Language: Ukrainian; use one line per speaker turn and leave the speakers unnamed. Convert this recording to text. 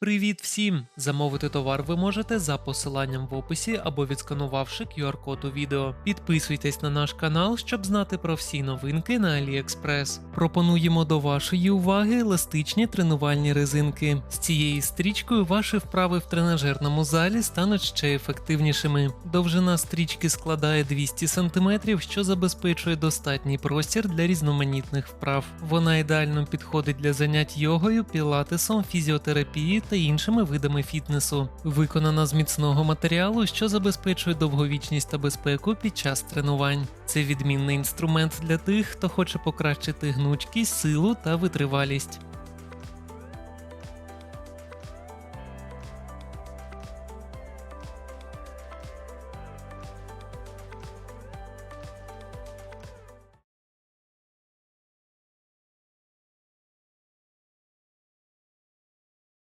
Привіт всім! Замовити товар ви можете за посиланням в описі або відсканувавши QR-код у відео. Підписуйтесь на наш канал, щоб знати про всі новинки на AliExpress. Пропонуємо до вашої уваги еластичні тренувальні резинки. З цією стрічкою ваші вправи в тренажерному залі стануть ще ефективнішими. Довжина стрічки складає 200 см, що забезпечує достатній простір для різноманітних вправ. Вона ідеально підходить для занять йогою, пілатесом, фізіотерапії та іншими видами фітнесу. Виконана з міцного матеріалу, що забезпечує довговічність та безпеку під час тренувань. Це відмінний інструмент для тих, хто хоче покращити гнучкість, силу та витривалість.